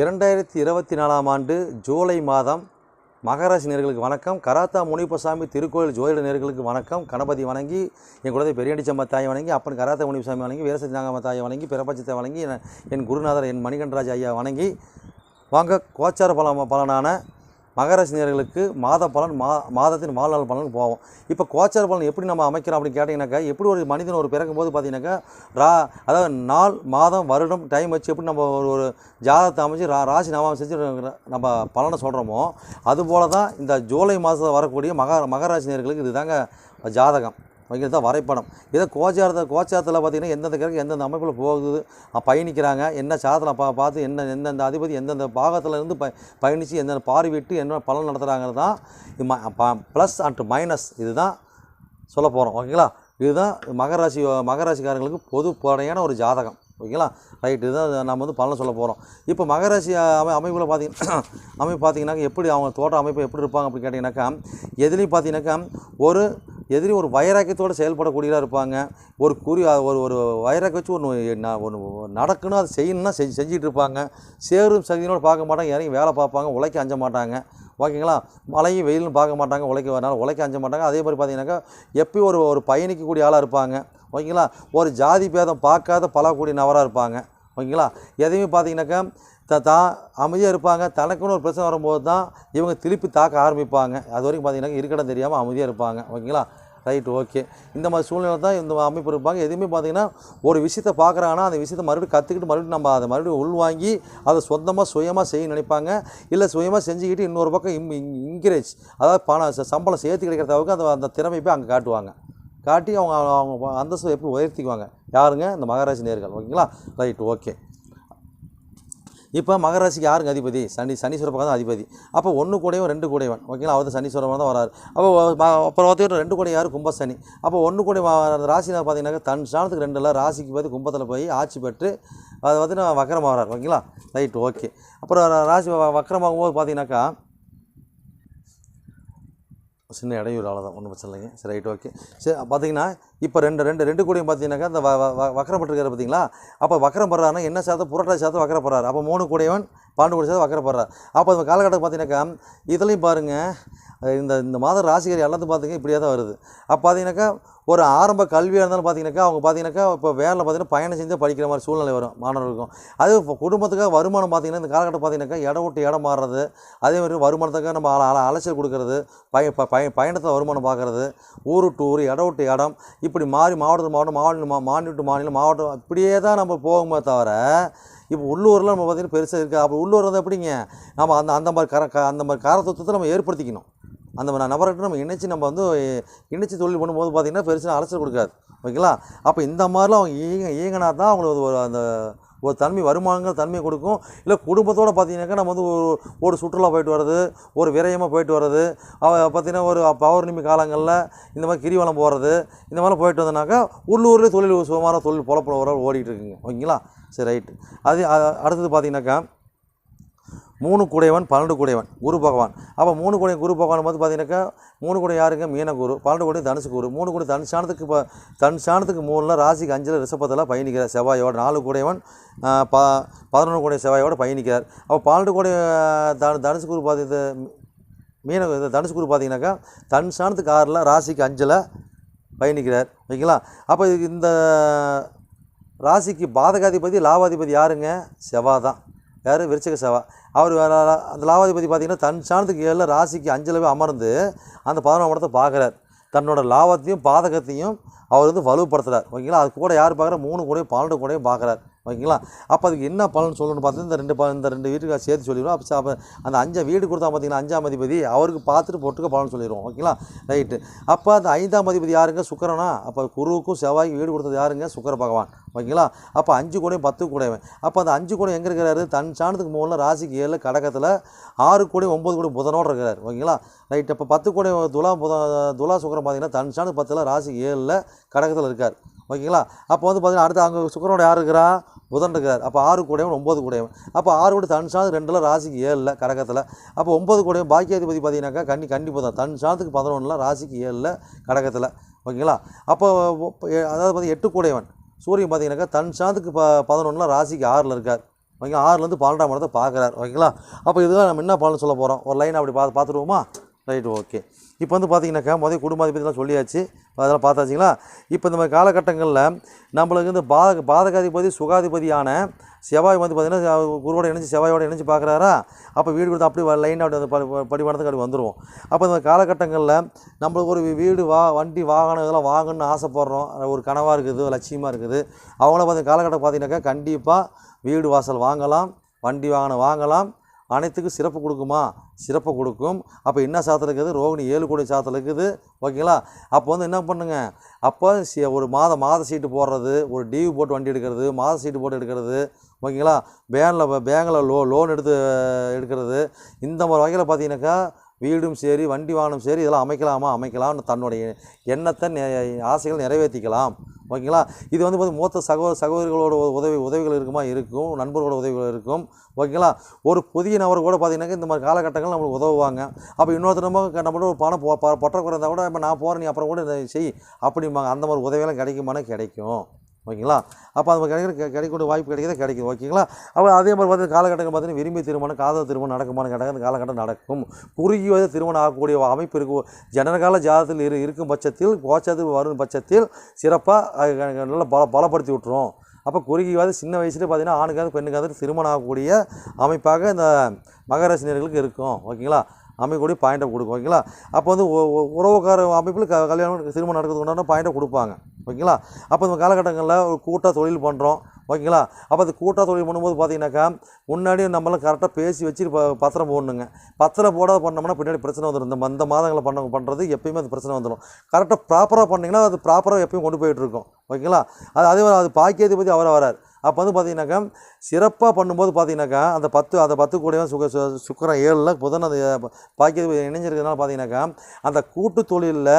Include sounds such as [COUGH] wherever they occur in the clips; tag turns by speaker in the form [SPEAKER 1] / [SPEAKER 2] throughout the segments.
[SPEAKER 1] இரண்டாயிரத்தி இருபத்தி நாலாம் ஆண்டு ஜூலை மாதம் மகராசி நேர்களுக்கு வணக்கம். கராத்தா முனிப்பசாமி திருக்கோயில் ஜோதிட நேர்களுக்கு வணக்கம். கணபதி வணங்கி என் குழந்தை பெரியடிச்சம்மா தாயை வணங்கி அப்பன் கராத்தா முனிப்பசாமி வணங்கி வீரசத்தி தாயை வணங்கி பிரபஞ்சத்தை வணங்கி என் என் குருநாதர் என் மணிகண்டராஜ் ஐயா வணங்கி வாங்க கோச்சார பலம் பலனான மகராசினியர்களுக்கு மாத பலன் மா மாதத்தின் வாழ்நாள் பலன் போவோம் இப்போ கோச்சார பலன் எப்படி நம்ம அமைக்கிறோம் அப்படின்னு கேட்டிங்கனாக்கா எப்படி ஒரு மனிதன் ஒரு பிறக்கும் போது பார்த்தீங்கன்னாக்கா ரா அதாவது நாள் மாதம் வருடம் டைம் வச்சு எப்படி நம்ம ஒரு ஒரு ஜாதகத்தை அமைச்சு ரா ராசி நாமம் செஞ்சு நம்ம பலனை சொல்கிறோமோ அதுபோல தான் இந்த ஜூலை மாதத்தில் வரக்கூடிய மகா மகராசினியர்களுக்கு இதுதாங்க ஜாதகம். வைக்கிறது தான் வரைபடம். இதை கோச்சாரத்தை கோச்சாரத்தில் பார்த்திங்கன்னா எந்தெந்த கிரகம் எந்தெந்த அமைப்பில் போகுது பயணிக்கிறாங்க என்ன சாதத்தில் பா பார்த்து என்ன எந்தெந்த அதிபதி எந்தெந்த பாகத்தில் இருந்து ப பயணித்து எந்தெந்த பார்வையிட்டு என்ன பலன் நடத்துகிறாங்கிறது தான் ப்ளஸ் அண்ட் மைனஸ் இதுதான் சொல்ல போகிறோம் ஓகேங்களா? இதுதான் மகராசி மகராசிக்காரங்களுக்கு பொது படையான ஒரு ஜாதகம். ஓகேங்களா? ரைட் இதுதான் நம்ம வந்து பலன் சொல்ல போகிறோம் இப்போ மகராசி அமை அமைப்பில் பார்த்தீங்கன்னா அமைப்பு பார்த்தீங்கன்னாக்கா எப்படி அவங்க தோட்ட அமைப்பு எப்படி இருப்பாங்க அப்படின்னு கேட்டிங்கனாக்கா எதிலையும் பார்த்தீங்கன்னாக்கா ஒரு எதிரி ஒரு வைராக்கியத்தோடு செயல்படக்கூடியதாக இருப்பாங்க. ஒரு குறி ஒரு ஒரு வைராக்கியம் வச்சு ஒன்று ஒன்று நடக்கணும் அதை செய்யணும்னா செஞ்சு செஞ்சுட்டு இருப்பாங்க. சேரும் சக்தியோடு பார்க்க மாட்டாங்க இறங்கி வேலை பார்ப்பாங்க உழைக்க அஞ்ச மாட்டாங்க. ஓகேங்களா? மழையும் வெயிலும் பார்க்க மாட்டாங்க உழைக்க வரனால உழைக்க அஞ்ச மாட்டாங்க. அதே மாதிரி பார்த்தீங்கன்னாக்கா எப்பயும் ஒரு ஒரு பயணிக்கக்கூடிய ஆளாக இருப்பாங்க. ஓகேங்களா? ஒரு ஜாதி பேதம் பார்க்காத பழகக்கூடிய நபராக இருப்பாங்க. ஓகேங்களா? எதையுமே பார்த்தீங்கன்னாக்கா த தான் அமைதியாக இருப்பாங்க. தனக்குன்னு ஒரு பிரச்சனை வரும்போது தான் இவங்க திருப்பி தாக்க ஆரம்பிப்பாங்க. அது வரைக்கும் பார்த்தீங்கன்னா இருக்கடம் தெரியாமல் அமைதியாக இருப்பாங்க. ஓகேங்களா? Right okay. இந்த மாதிரி சூழ்நிலை தான் இந்த அமைப்பு இருப்பாங்க. எதுவுமே பார்த்தீங்கன்னா ஒரு விஷயத்தை பார்க்குறாங்கன்னா அந்த விஷயத்தை மறுபடியும் கற்றுக்கிட்டு மறுபடியும் நம்ம அதை மறுபடியும் உள்வாங்கி அதை சொந்தமாக சுயமாக செய்ய நினைப்பாங்க. இல்லை சுயமாக செஞ்சுக்கிட்டு இன்னொரு பக்கம் இம் இன்கரேஜ் அதாவது பணம் சம்பளம் சேர்த்து கிடைக்கிற அந்த அந்த திறமை போய் அங்கே காட்டுவாங்க. காட்டி அவங்க அவங்க அந்தஸ்தை எப்படி உயர்த்திக்குவாங்க? யாருங்க? இந்த மகராசி நேர்கள். ஓகேங்களா? ரைட் ஓகே இப்போ மகராசிக்கு யாருங்க அதிபதி? சனி சனீஸ்வர பக்கம் தான் அதிபதி. அப்போ ஒன்று கூடையும் ரெண்டு கூடையவன். ஓகேங்களா? அவர் சனீஸ்வரன் தான் வராரு. அப்போ அப்புறம் பார்த்துக்கிட்டு ரெண்டு கூடை யார்? கும்பசனி. அப்போ ஒன்று கூடை ராசினா பார்த்தீங்கன்னாக்கா தன் ஸ்தானத்துக்கு ரெண்டு ராசிக்கு பார்த்து கும்பத்தில் போய் ஆட்சி பெற்று அது வந்து நான் வக்கரமாக வரார். ஓகேங்களா? ரைட் ஓகே அப்புறம் ராசி வக்கரமாகும் போது பார்த்தீங்கன்னாக்கா சின்ன இடையூறு அவ்வளோதான் ஒன்றும் பிரச்சனை இல்லைங்க. சரி ரைட் ஓகே சரி பார்த்தீங்கன்னா இப்போ ரெண்டு ரெண்டு ரெண்டு கூடையும் பார்த்தீங்கன்னாக்கா இந்த வ- வக்கரம் பட்டிருக்காரு பார்த்தீங்களா அப்போ வக்கரம் போடுறாருன்னா என்ன சேர்த்து புரட்டாசி சேர்த்து வக்கரம் போடுறாரு. அப்போ மூணு கூடையவன் பாண்டு கூட சேர்த்து வக்கரம் போடுறாரு. அப்போ அந்த காலகட்டம் பார்த்தீங்கன்னாக்கா இதுலேயும் பாருங்கள் இந்த இந்த மாதம் ராசிகர் எல்லாத்தையும் பார்த்திங்க இப்படியே தான் வருது. அப்போ பார்த்தீங்கன்னாக்கா ஒரு ஆரம்ப கல்வியாக இருந்தாலும் பார்த்தீங்கன்னாக்கா அவங்க பார்த்தீங்கன்னாக்கா இப்போ வேலை பார்த்தீங்கன்னா பயணம் செஞ்சு படிக்கிற மாதிரி சூழ்நிலை வரும் மாணவர்களுக்கும் அது இப்போ குடும்பத்துக்காக வருமானம் பார்த்தீங்கன்னா இந்த காலகட்டம் பார்த்தீங்கன்னாக்கா இடம் விட்டு இடம் மாறுறது அதே மாதிரி வருமானத்துக்காக நம்ம அல- அலைச்சல் கொடுக்கறது பய ப- பய பயணத்தில் வருமானம் பார்க்குறது ஊர் விட்டு ஊர் இடம் விட்டு இடம் இப்படி மாறி மாவட்டத்து மாவட்டம் மாநிலம் மா- மாநிலம் விட்டு மாநிலம் மாவட்டம் இப்படியே தான் நம்ம போகுமே தவிர இப்போ உள்ளூரில் நம்ம பார்த்திங்கன்னா பெருசாக இருக்குது அப்போ உள்ளூர் வந்து எப்படிங்க? நம்ம அந்த அந்த மாதிரி கர க- அந்த மாதிரி கரத்துவத்தை நம்ம ஏற்படுத்திக்கணும். அந்த நபர்கிட்ட நம்ம இணைச்சி நம்ம வந்து இணைச்சி தொழில் பண்ணும்போது பார்த்திங்கன்னா பெருசாக அலசல் கொடுக்காது. ஓகேங்களா? அப்போ இந்த மாதிரிலாம் அவங்க ஈங்க ஈங்கினா தான் அவங்களுக்கு ஒரு அந்த ஒரு தன்மை வருமானங்கிற தன்மையை கொடுக்கும். இல்லை குடும்பத்தோடு பார்த்தீங்கன்னாக்கா நம்ம வந்து ஒரு ஒரு சுற்றுலா போயிட்டு வர்றது ஒரு விரயமாக போயிட்டு வர்றது பார்த்திங்கன்னா பார்த்தீங்கன்னா ஒரு பௌர்ணமி காலங்களில் இந்த மாதிரி கிரிவலம் போகிறது இந்த மாதிரி போயிட்டு வந்தோம்னாக்கா உள்ளூர்லேயே தொழில் சுகமான தொழில் பொழப்பு ஒரு ஓடிட்டு இருக்குங்க. ஓகேங்களா? சரி ரைட்டு. அது அடுத்தது பார்த்திங்கனாக்கா மூணு கூடையவன் பன்னெண்டு கூடையவன் குரு பகவான். அப்போ மூணு கூடை குரு பகவான் வந்து பார்த்தீங்கன்னாக்கா மூணு கூடை யாருங்க? மீனகுரு பன்னெண்டு கூடை தனுசு குரு. மூணு கூட தன் சாணத்துக்கு இப்போ தன் சாணத்துக்கு மூணில் ராசிக்கு அஞ்சில் ரிஷபத்தில் பயணிக்கிறார் செவ்வாயோட. நாலு கூடையவன் ப பதினொன்று கூடை செவ்வாயோட பயணிக்கிறார். அப்போ பன்னெண்டு கூடை தனு தனுசு குரு பார்த்து மீன இது தனுசு குரு பார்த்தீங்கன்னாக்கா தன் சாணத்துக்கு ஆறில் ராசிக்கு அஞ்சில் பயணிக்கிறார். ஓகேங்களா? அப்போ இந்த ராசிக்கு பாதகாதிபதி லாபாதிபதி யாருங்க? செவ்வாய் தான் யார்? விருச்சிக செவ்வாய் அவர் வேறு அந்த லாபாதிபதி பார்த்தீங்கன்னா தன் சாணத்துக்கு ஏழில் ராசிக்கு அஞ்சில் போய் அமர்ந்து அந்த பதினொன்றாம் இடத்தை பார்க்குறார் தன்னோட லாபத்தையும் பாதகத்தையும் அவர் வந்து வலுப்படுத்துகிறார் ஓகேங்களா? அது கூட யார் பார்க்குற மூணு கூடையும் பன்னெண்டு கூடையும் பார்க்குறார் ஓகேங்களா? அப்போ அதுக்கு என்ன பலன் சொல்லணும்னு பார்த்து இந்த ரெண்டு ப இந்த ரெண்டு வீட்டுக்கு சேர்த்து சொல்லிடுவோம். அப்போ அப்போ அந்த அஞ்சா வீடு கொடுத்தா பார்த்தீங்கன்னா அஞ்சாம் அதிபதி அவருக்கு பார்த்துட்டு பொட்டுக்க பலன் சொல்லிடுவோம். ஓகேங்களா? ரைட்டு. அப்போ அந்த ஐந்தாம் அதிபதி யாருங்க? சுக்கரனா? அப்போ குருவுக்கும் செவ்வாய்க்கு வீடு கொடுத்தது யாருங்க? சுக்கர பகவான். ஓகேங்களா? அப்போ அஞ்சு கூடையும் பத்து கூடையவன். அப்போ அந்த அஞ்சு கூடையும் எங்கே இருக்கிறாரு? தன் சாணத்துக்கு மூணில் ராசிக்கு ஏழு கடகத்தில் ஆறு கூடையும் ஒம்பது கூடையும் புதனோடு இருக்கிறார். ஓகேங்களா? ரைட் அப்போ பத்து கூடையும் துலா புத துலா சுக்கரம் பார்த்தீங்கன்னா தன் சாணத்துக்கு பத்தில் ராசிக்கு ஏழில் கடகத்தில் இருக்கார். ஓகேங்களா? அப்போ வந்து பார்த்தீங்கன்னா அடுத்து அங்கே சுக்கரனோட யார் இருக்கிறா? புதன் இருக்கிறார் அப்போ ஆறு கூடையவன் ஒம்பது கூடையவன். அப்போ ஆறு கூட தன் சாந்து ரெண்டில் ராசிக்கு ஏழில் கடகத்தில். அப்போ ஒம்பது கூடையும் பாக்கியாதிபதி பார்த்தீங்கன்னாக்கா கண்ணி கண்டிப்பாக தான். தன் சாந்துக்கு பதினொன்றில் ராசிக்கு ஏழில் கடகத்தில். ஓகேங்களா? அப்போ எ- அதாவது பார்த்தீங்கன்னா எட்டு கூடையவன். சூரியன் பார்த்தீங்கன்னாக்கா தன் சாந்துக்கு ப பதினொன்றில் ராசிக்கு ஆறில் இருக்கார். ஓகேங்களா? ஆறுலேருந்து பன்னெண்டாம் இடத்தை பார்க்குறாரு ஓகேங்களா? அப்போ இதுதான் நம்ம என்ன பலன் சொல்ல போகிறோம் ஒரு லைன் அப்படி பார்த்து பார்த்துருவோமா ரைட் ஓகே. இப்போ வந்து பார்த்தீங்கன்னாக்கா முதல் குடும்பாதிபதிலாம் சொல்லியாச்சு. அதெல்லாம் பார்த்தாச்சுங்களா? இப்போ இந்த மாதிரி காலகட்டங்களில் நம்மளுக்கு இந்த பாதக பாதகாதிபதி சுகாதிபதியான செவ்வாய் வந்து பார்த்திங்கன்னா குருவோட இணைஞ்சு செவ்வாயோட இணைஞ்சு பார்க்குறாரா? அப்போ வீடு கொடுத்து அப்படி லைனாக அப்படி வந்து படி அப்படி வந்துடுவோம் அப்போ இந்த காலகட்டங்களில் நம்மளுக்கு ஒரு வீடு வா வண்டி வாகனம் இதெல்லாம் வாங்கணும்னு ஆசைப்படுறோம். ஒரு கனவாக இருக்குது லட்சியமாக இருக்குது. அவங்கள பார்த்து காலகட்டம் பார்த்தீங்கன்னாக்கா கண்டிப்பாக வீடு வாசல் வாங்கலாம் வண்டி வாகனம் வாங்கலாம். அனைத்துக்கும் சிறப்பு கொடுக்குமா? சிறப்பு கொடுக்கும். அப்போ என்ன சாத்தில் இருக்குது? ரோகிணி ஏழு கோடி சாத்தில் இருக்குது. ஓகேங்களா? அப்போ வந்து என்ன பண்ணுங்க? அப்போ ஒரு மாத மாத சீட்டு போடுறது ஒரு டியூ போட்டு வண்டி எடுக்கிறது மாத சீட்டு போட்டு எடுக்கிறது ஓகேங்களா? பேனில் பேங்கில் லோ லோன் எடுத்து எடுக்கிறது. இந்த மாதிரி வகையில் பார்த்தீங்கன்னாக்கா வீடும் சரி வண்டி வாகனம் சரி இதெல்லாம் அமைக்கலாமா? அமைக்கலாம்னு தன்னுடைய எண்ணத்தை நெ- ஆசைகள் நிறைவேற்றிக்கலாம். ஓகேங்களா? இது வந்து பார்த்து மூத்த சகோ சகோதரிகளோட உதவி உதவிகள் இருக்குமா? இருக்கும். நண்பர்களோட உதவிகள் இருக்கும். ஓகேங்களா? ஒரு புதிய நபர் கூட பார்த்தீங்கன்னாக்கா இந்த மாதிரி காலகட்டங்கள் நம்மளுக்கு உதவுவாங்க. அப்போ இன்னொருத்தர் நம்ம நம்மளோட ஒரு பணம் பற்றாக்குறை இருந்தால் கூட இப்போ நான் போகிறேன் நீ அப்புறம் கூட செய் அப்படிம்பாங்க. அந்த மாதிரி உதவியெல்லாம் கிடைக்குமானா கிடைக்கும். ஓகேங்களா? அப்போ அது கிடைக்கிற கிடைக்கக்கூடிய வாய்ப்பு கிடைக்கிறது கிடைக்கும் ஓகேங்களா? அப்போ அதே மாதிரி பார்த்தீங்கன்னா காலகட்டங்கள் பார்த்தீங்கன்னா விரும்பி திருமணம் காதல் திருமணம் நடக்குமான்னு கேட்டால் அந்த காலகட்டம் நடக்கும். குறுகிய வயது திருமணம் ஆகக்கூடிய அமைப்பு இருக்கும் ஜனகால ஜாதத்தில் இரு இருக்கும் பட்சத்தில் கோச்சத்தில் வரும் பட்சத்தில் சிறப்பாக நல்லா பல பலப்படுத்தி விட்டுரும். அப்போ குறுகியவாது சின்ன வயசுலேயே பார்த்தீங்கன்னா ஆணுக்காவது பெண்ணுக்காவது திருமணம் ஆகக்கூடிய அமைப்பாக இந்த மகராசினியர்களுக்கு இருக்கும் ஓகேங்களா? அமைக்கூடிய பாயிண்ட்டை கொடுக்கும் ஓகேங்களா? அப்போ வந்து உறவுக்கார அமைப்பில் க கல்யாணம் திருமணம் நடக்கிறதுக்கு உண்டான பாயிண்ட்டை கொடுப்பாங்க. ஓகேங்களா? அப்போ இந்த காலகட்டங்களில் ஒரு கூட்டாக தொழில் பண்ணுறோம் ஓகேங்களா? அப்போ அந்த கூட்டாக தொழில் பண்ணும்போது பார்த்தீங்கன்னாக்கா முன்னாடி நம்மளாம் கரெக்டாக பேசி வச்சு ப பத்திரம் போடணுங்க. பத்திரம் போடாத பண்ணோம்னா பின்னாடி பிரச்சனை வந்துடும் இந்த மந்த மாதங்களை பண்ண பண்ணுறது எப்பயுமே அது பிரச்சனை வந்துடும் கரெக்டாக ப்ராப்பராக பண்ணிங்கன்னா அது ப்ராப்பராக எப்பயும் கொண்டு போயிட்டுருக்கும் ஓகேங்களா? அது அதே மாதிரி அது பாக்கியத்தை பற்றி அவர் வரார். அப்போ வந்து பார்த்தீங்கன்னாக்கா சிறப்பாக பண்ணும்போது பார்த்தீங்கன்னாக்கா அந்த பத்து அந்த பத்து கூடயும் சுக சு- ஏழில் புதன் அந்த பாக்கியத்தை இணைஞ்சிருக்கிறதுனால பார்த்தீங்கன்னாக்கா அந்த கூட்டு தொழிலில்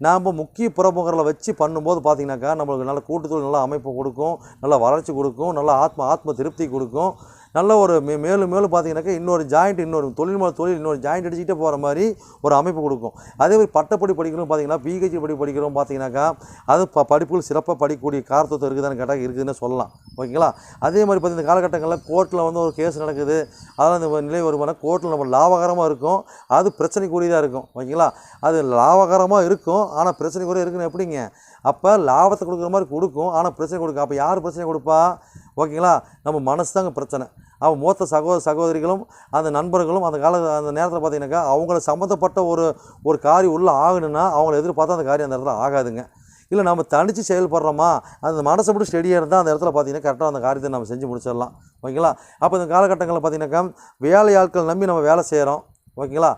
[SPEAKER 1] நாம் முக்கிய பிரமுகர்களை வச்சு பண்ணும்போது பார்த்தீங்கன்னாக்கா நம்மளுக்கு நல்ல கூட்டு தொழில் நல்ல அமைப்பு கொடுக்கும் நல்ல வளர்ச்சி கொடுக்கும் நல்ல ஆத்ம ஆத்ம திருப்தி கொடுக்கும். நல்ல ஒரு மே மேலும் மேலும் பார்த்தீங்கன்னாக்கா இன்னொரு ஜாயிண்ட் இன்னொரு தொழில் மேல தொழில் இன்னொரு ஜாயிண்ட் அடிச்சுக்கிட்டே போகிற மாதிரி ஒரு அமைப்பு கொடுக்கும். அதே மாதிரி பட்டப்படி படிக்கணும் பார்த்தீங்கன்னா பிஹெச்டி படி படிக்கிறோம் பார்த்தீங்கன்னாக்கா அது ப படிப்புகள் சிறப்பாக படிக்கக்கூடிய காரத்துவம் இருக்குதுன்னு கேட்டால் இருக்குதுன்னு சொல்லலாம். ஓகேங்களா? அதே மாதிரி பார்த்தீங்கன்னா இந்த காலகட்டங்களில் கோர்ட்டில் வந்து ஒரு கேஸ் நடக்குது. அதெல்லாம் இந்த நிலை வருமானம் கோர்ட்டில் நம்ம லாபகரமாக இருக்கும். அது பிரச்சனைக்குரியதாக இருக்கும். ஓகேங்களா? அது லாபகரமாக இருக்கும். ஆனால் பிரச்சனைக்குரிய இருக்குன்னு எப்படிங்க? அப்போ லாபத்தை கொடுக்குற மாதிரி கொடுக்கும். ஆனால் பிரச்சனை கொடுக்கும் அப்போ யார் பிரச்சனை கொடுப்பா? ஓகேங்களா? நம்ம மனசு தாங்க பிரச்சனை. அவன் மூத்த சகோதர சகோதரிகளும் அந்த நண்பர்களும் அந்த கால அந்த நேரத்தில் பார்த்தீங்கன்னாக்கா அவங்கள சம்மந்தப்பட்ட ஒரு ஒரு காரியம் உள்ளே ஆகணும்னா அவங்கள எதிர்பார்த்தா அந்த காரியம் அந்த இடத்துல ஆகாதுங்க. இல்லை நம்ம தனித்து செயல்படுறோமா அந்த மனசை மட்டும் ஸ்டெடியாக இருந்தால் அந்த இடத்துல பார்த்தீங்கன்னா கரெக்டாக அந்த காரியத்தை நம்ம செஞ்சு முடிச்சிடலாம். ஓகேங்களா? அப்போ இந்த காலகட்டங்களில் பார்த்தீங்கன்னாக்கா வேலை ஆட்கள் நம்பி நம்ம வேலை செய்கிறோம் ஓகேங்களா?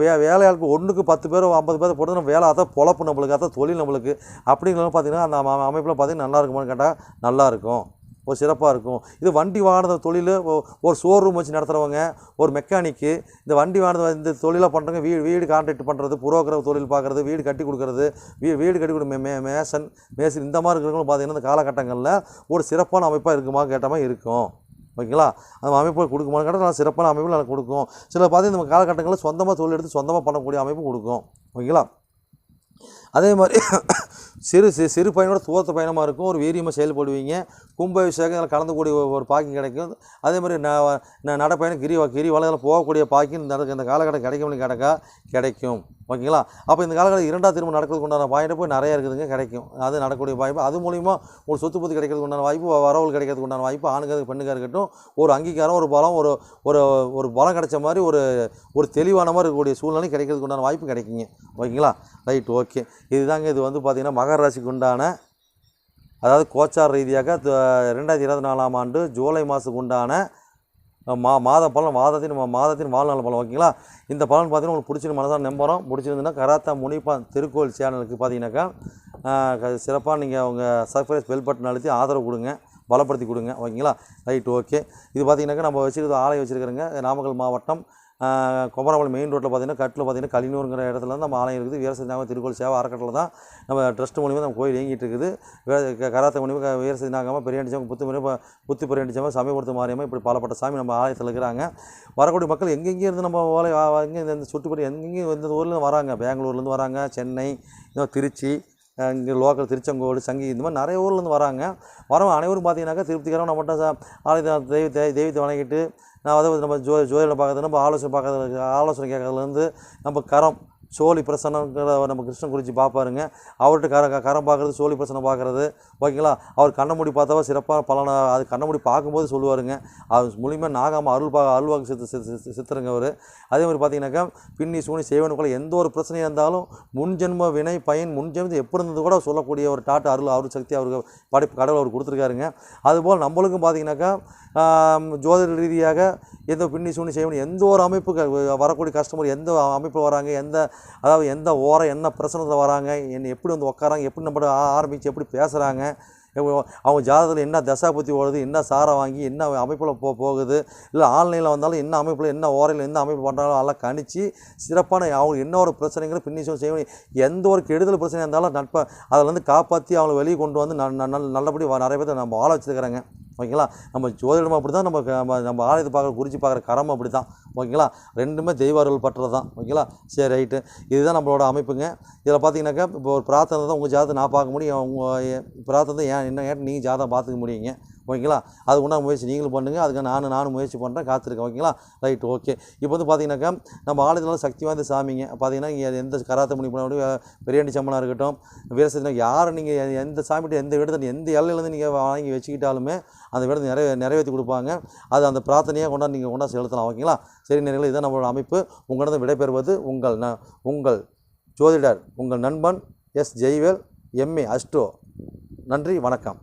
[SPEAKER 1] வே வேலையாளுக்கு ஒன்றுக்கு பத்து பேர் ஐம்பது பேர் போட்டு நம்ம வேலை அதான் பொழப்பு நம்மளுக்கு அதான் தொழில் நம்மளுக்கு. அப்படிங்கிறத பார்த்தீங்கன்னா அந்த அமைப்பில் பார்த்தீங்கன்னா நல்லா இருக்குமான்னு கேட்டால் நல்லா இருக்கும். ஒரு சிறப்பாக இருக்கும். இது வண்டி வாகன தொழில் ஒரு ஷோரூம் வச்சு நடத்துகிறவங்க ஒரு மெக்கானிக்கு இந்த வண்டி வாகன இந்த தொழிலாக பண்ணுறவங்க வீடு வீடு கான்ட்ராக்ட் பண்ணுறது புரோக்கர் தொழில் பார்க்குறது வீடு கட்டி கொடுக்குறது வீ வீடு கட்டி கொடு மே மேசன் மேசன் இந்த மாதிரி இருக்கிறவங்களும் பார்த்தீங்கன்னா இந்த காலகட்டங்களில் ஒரு சிறப்பான அமைப்பாக இருக்குமா கேட்ட மாதிரி இருக்கும். ஓகேங்களா? அந்த அமைப்பு கொடுக்குமான்னு கேட்டால் நல்லா சிறப்பான அமைப்பில் நல்லா கொடுக்கும். சில பார்த்தீங்கன்னா இந்த காலகட்டங்களில் சொந்தமாக தொழில் எடுத்து சொந்தமாக பண்ணக்கூடிய அமைப்பு கொடுக்கும். ஓகேங்களா? அதே மாதிரி [COUGHS] சிறு சிறு சிறு பயனோட தூரத்த பயணமாக இருக்கும். ஒரு வீரியமாக செயல்படுவீங்க கும்பாபிஷேகம் இதில் கலந்துக்கூடிய ஒரு- பாக்கிங் பாக்கியம் கிடைக்கும். அதே மாதிரி ந நடப்பயணம் நடைப்பயணம் கிரி கிரி வளத்தில் போகக்கூடிய பாக்கியம் இந்த இந்த காலகட்டம் கிடைக்கும்னு கிடைக்கா கிடைக்கும். ஓகேங்களா? அப்போ இந்த காலகட்டம் இரண்டாவது திரும்ப நடக்கிறதுக்கு உண்டான பாயிண்ட் போய் நிறைய இருக்குதுங்க கிடைக்கும். அது நடக்கக்கூடிய வாய்ப்பு. அது மூலிமா ஒரு சொத்து பத்து கிடைக்கிறதுக்கு உண்டான வாய்ப்பு வரவுகள் கிடைக்கிறதுக்கு உண்டான வாய்ப்பு ஆணுக்காக பெண்ணுக்காக இருக்கட்டும் ஒரு அங்கீகாரம் ஒரு பலம் ஒரு ஒரு ஒரு பலம் கிடைச்ச மாதிரி ஒரு ஒரு தெளிவான மாதிரி இருக்கக்கூடிய சூழ்நிலை கிடைக்கிறதுக்கு உண்டான வாய்ப்பு கிடைக்குங்க. ஓகேங்களா? Right okay. இதுதாங்க இது வந்து பார்த்திங்கன்னா மகர ராசிக்கு உண்டான அதாவது கோச்சார் ரீதியாக த- ரெண்டாயிரத்தி இருபத்தி நாலாம் ஆண்டு ஜூலை மாதத்துக்கு உண்டான மா மாத பலன் மாதத்தின் மாதத்தின் வாழ்நாள் பலன் ஓகேங்களா? இந்த பலன் பார்த்தீங்கன்னா உங்களுக்கு பிடிச்சிரு மனசார நம்புகிறோம் பிடிச்சிருந்துன்னா கராத்தா முனிப்பான் திருக்கோயில் சேனலுக்கு பார்த்தீங்கன்னாக்கா சிறப்பாக நீங்கள் உங்கள் சர்ப்ரைஸ் பெல் பட்டன் அழுத்தி ஆதரவு கொடுங்க பலப்படுத்தி கொடுங்க ஓகேங்களா? Right okay. இது பார்த்திங்கனாக்கா நம்ம வச்சுருக்க ஆலை வச்சுருக்கிறோங்க நாமக்கல் மாவட்டம் ஆஹ், மெயின் ரோட்டில் பார்த்தீங்கன்னா கட்டில் பார்த்தீங்கன்னா கலினூருங்கிற இடத்துல தான் நம்ம ஆலயம் இருக்குது. வீரசதி திருக்கோள் சேவை அறக்கட்டில் தான் நம்ம ட்ரஸ்ட் மூலியமாக நம்ம கோயில் இயங்கிட்டு இருக்குது. கராத்த மூலியமாக வீரசதி நாகாமல் பெரியாண்டிச்சம் புத்து முறை புத்து பெரியாண்டிச்சம் சமயபுரத்து மாரியம்மா இப்படி பலப்பட்ட சாமி நம்ம ஆலயத்தில் இருக்கிறாங்க. வரக்கூடிய மக்கள் எங்கெங்கே இருந்து நம்ம ஓலை இங்கே இந்த சுற்றுப்பட்டு எங்கெங்கேயும் இந்த ஊர்லேருந்து வராங்க? பெங்களூர்லேருந்து வராங்க சென்னை இன்னும் திருச்சி இங்கே லோக்கல் திருச்செங்கோடு சங்கி இந்த மாதிரி நிறைய ஊர்லேருந்து வராங்க. வரவங்க அனைவரும் பார்த்தீங்கன்னாக்கா திருப்திகரம் நம்ம மட்டும் ஆலயத்தை தெய்வத்தை தெய்வத்தை வணங்கிட்டு நான் அதை நம்ம ஜோ ஜோதியில் பார்க்கறது நம்ம ஆலோசனை பார்க்கறது ஆலோசனை கேட்கறதுலேருந்து நம்ம கரம் சோழி பிரசன்னங்கிற நம்ம கிருஷ்ணன் குறித்து பார்ப்பாருங்க. அவர்கிட்ட கர க- கரம் பார்க்குறது சோழி பிரசனம் பார்க்குறது. ஓகேங்களா? அவர் கண்ணை மூடி பார்த்தவா சிறப்பாக பலனை அது கண்ணை பார்க்கும்போது சொல்லுவாருங்க. அவர் மூலியமாக நாகாமல் அருள் பா அருள்வாக்கு சித்து சித்துருங்க அவர். அதே மாதிரி பார்த்தீங்கன்னாக்கா பின்னி சூனி செய்வனுக்குள்ள எந்த ஒரு பிரச்சனையாக இருந்தாலும் முன்ஜென்ம வினை பயன் முன்ஜென்மது எப்படி இருந்தது கூட சொல்லக்கூடிய ஒரு டாட்டு அருள் அருள் சக்தி அவருக்கு படைப்பு கடவுள் அவர் கொடுத்துருக்காருங்க. அதுபோல் நம்மளுக்கும் பார்த்தீங்கன்னாக்கா ஜோதிட ரீதியாக எந்த பின்னி சூனி செய்வன் எந்த ஒரு அமைப்புக்கு வரக்கூடிய கஸ்டமர் எந்த அமைப்பில் வராங்க எந்த அதாவது எந்த ஓரம் என்ன பிரச்சனை வராங்க என்ன எப்படி வந்து உட்காராங்க எப்படி நம்ம ஆரம்பித்து எப்படி பேசுகிறாங்க அவங்க ஜாதகத்தில் என்ன தசாபத்தி ஓடுது என்ன சாரை வாங்கி என்ன அமைப்பில் போ போகுது இல்லை ஆன்லைனில் வந்தாலும் என்ன அமைப்பில் என்ன ஓரையில் என்ன அமைப்பு பண்ணுறாங்களோ அதெல்லாம் கணிச்சு சிறப்பான அவங்க என்ன ஒரு பிரச்சனைங்கிற பின்னிஷம் முடியும். எந்த ஒரு கெடுதல் பிரச்சனை இருந்தாலும் நட்பை அதில் வந்து காப்பாற்றி அவங்களை வெளியே கொண்டு வந்து நல் நல்லபடி நிறைய பேர் நம்ம ஆள வச்சுருக்கிறாங்க ஓகேங்களா? நம்ம ஜோதிடம் அப்படி தான் நம்ம நம்ம நம்ம ஆலயத்தை பார்க்குற குறித்து பார்க்குற கரம் அப்படி தான் ஓகேங்களா? ரெண்டுமே தெய்வ அருள் பற்றது தான் ஓகேங்களா? சரி ரைட்டு. இதுதான் நம்மளோட அமைப்புங்க. இதில் பார்த்தீங்கன்னாக்கா இப்போ ஒரு பிரார்த்தனை தான் உங்கள் ஜாதகம் நான் பார்க்க முடியும். உங்கள் பிரார்த்தனை தான் ஏன் என்ன கேட்டு நீங்கள் ஜாதகம் பார்த்துக்க முடியுங்க. ஓகேங்களா? அது உண்டான முயற்சி நீங்களும் பண்ணுங்கள் அதுக்கு நானும் நானும் முயற்சி பண்ணுறேன் காத்திருக்கேன். ஓகேங்களா? Right okay. இப்போ வந்து பார்த்தீங்கன்னாக்கா நம்ம ஆளுநர் சக்தி வாய்ந்த சாமிங்க. பார்த்தீங்கன்னா இங்கே எந்த கராத்த முடி பண்ண பெரியாண்டி சம்மனாக இருக்கட்டும் வீரசத்தினா யார் நீங்கள் எந்த சாமிகிட்ட எந்த விடத்தை எந்த இலையிலேருந்து நீங்கள் வாங்கி வச்சுக்கிட்டாலுமே அந்த விடத்தை நிறைவே நிறைவேற்றி கொடுப்பாங்க. அது அந்த பிரார்த்தனையாக கொண்டாந்து நீங்கள் கொண்டாந்து செலுத்தலாம். ஓகேங்களா? சரி நேரத்தில் இதுதான் நம்மளோட அமைப்பு. உங்களிடம் விடைபெறுவது உங்கள் ந உங்கள் ஜோதிடர் உங்கள் நண்பன் எஸ். ஜெய்வேல் எம்ஏ அஷ்டோ. நன்றி வணக்கம்.